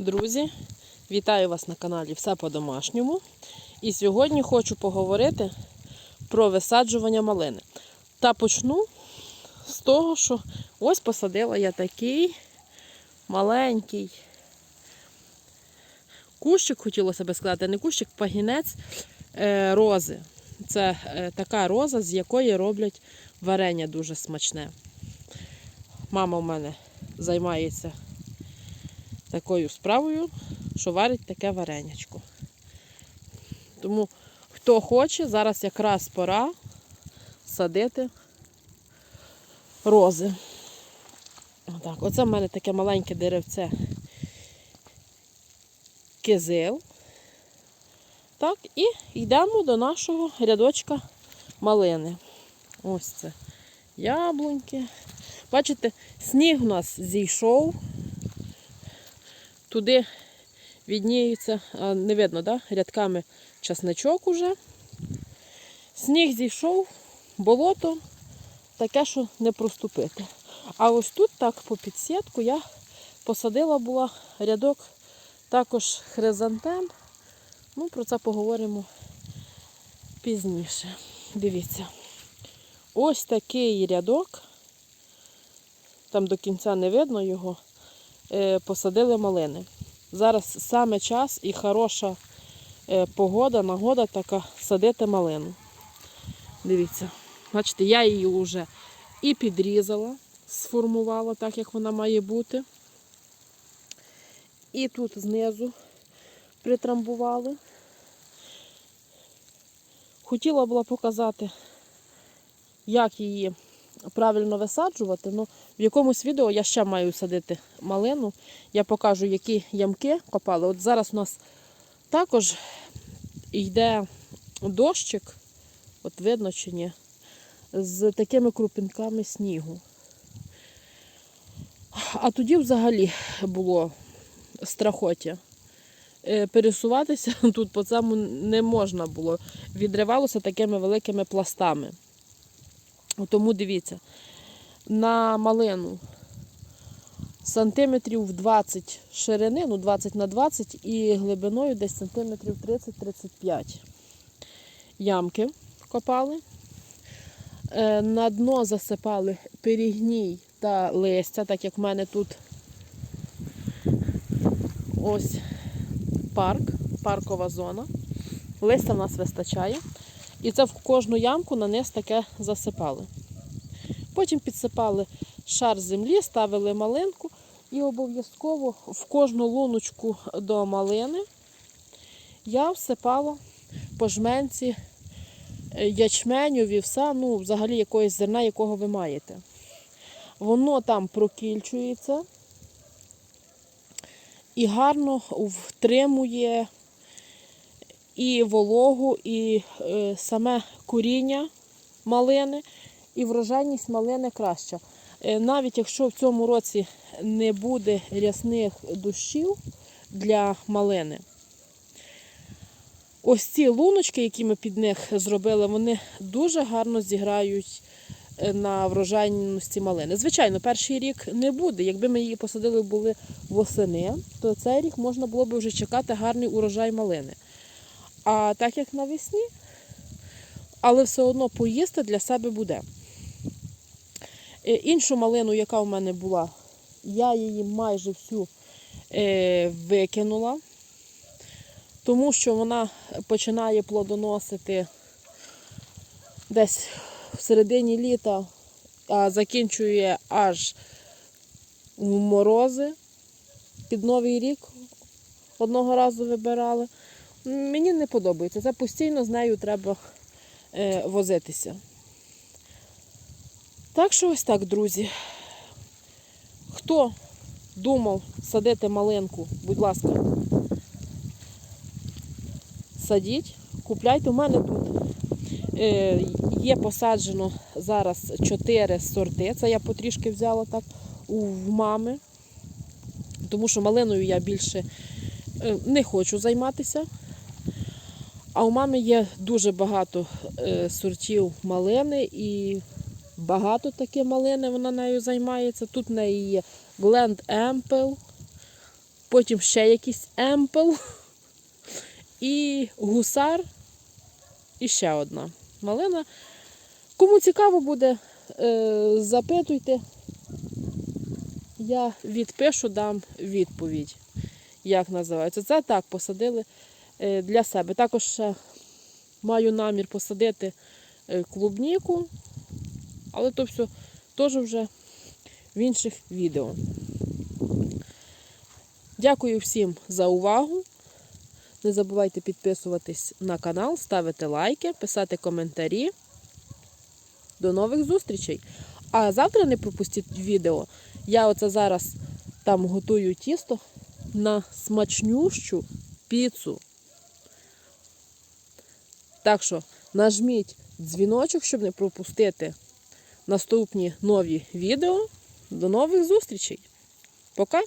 Друзі, вітаю вас на каналі Все по-домашньому. І сьогодні хочу поговорити про висаджування малини. Та почну з того, що ось посадила я такий маленький кущик, хотілося би сказати, не кущик, пагінець е, рози. Це е, така роза, з якої роблять варення дуже смачне. Мама в мене займається такою справою, що варить таке варенячко. Тому, хто хоче, зараз якраз пора садити рози. Отак. Оце в мене таке маленьке деревце кизил. Так, і йдемо до нашого рядочка малини. Ось це яблуньки. Бачите, сніг у нас зійшов. Туди відніється, а, не видно, да? рядками часничок уже. Сніг зійшов, болото таке, що не проступити. А ось тут так по підсітку я посадила була рядок також хризантем. Ну, про це поговоримо пізніше. Дивіться. Ось такий рядок, там до кінця не видно його, посадили малини. Зараз саме час і хороша е, погода, нагода така садити малину. Дивіться, бачите, я її вже і підрізала, сформувала так, як вона має бути. І тут знизу притрамбували. Хотіла була показати, як її правильно висаджувати, але в якомусь відео я ще маю садити малину. Я покажу, які ямки копали. От зараз у нас також йде дощик, от видно чи ні, з такими крупинками снігу. А тоді взагалі було страхоття. Е, Пересуватися тут по цьому не можна було. Відривалося такими великими пластами. Тому дивіться, на малину сантиметрів 20 ширини, ну 20 на 20 і глибиною десь сантиметрів 30-35 ямки копали. Е, На дно засипали перігній та листя, так як в мене тут ось парк, паркова зона. Листя в нас вистачає. І це в кожну ямку на низ таке засипали. Потім підсипали шар землі, ставили малинку і обов'язково в кожну луночку до малини я всипала по жменці е, ячменю, вівса, ну, взагалі якогось зерна, якого ви маєте. Воно там прокільчується і гарно втримує і вологу, і е, саме коріння малини, і врожайність малини краща. Е, навіть якщо в цьому році не буде рясних дощів для малини, ось ці луночки, які ми під них зробили, вони дуже гарно зіграють е, на врожайності малини. Звичайно, перший рік не буде. Якби ми її посадили були восени, то цей рік можна було б вже чекати гарний урожай малини. А так як навесні, але все одно поїсти для себе буде. Е, Іншу малину, яка в мене була, я її майже всю е, викинула, тому що вона починає плодоносити десь в середині літа, а закінчує аж в морози під Новий рік. Одного разу вибирали. Мені не подобається. Це постійно з нею треба е, возитися. Так що ось так, друзі. Хто думав садити малинку, будь ласка, садіть, купляйте. У мене тут е, є посаджено зараз 4 сорти. Це я потрішки взяла так у мами, тому що малиною я більше е, не хочу займатися. А у мами є дуже багато е, сортів малини і багато таке малини вона нею займається. Тут в неї є Glen Ample, потім ще якийсь емпел і гусар, і ще одна малина. Кому цікаво буде, е, запитуйте. Я відпишу, дам відповідь, як називається. Це так посадили для себе. Також ще маю намір посадити е, клубніку, але то все теж вже в інших відео. Дякую всім за увагу. Не забувайте підписуватись на канал, ставити лайки, писати коментарі. До нових зустрічей! А завтра не пропустіть відео. Я оце зараз там готую тісто на смачнющу піцу. Так що нажміть дзвіночок, щоб не пропустити наступні нові відео. До нових зустрічей. Пока!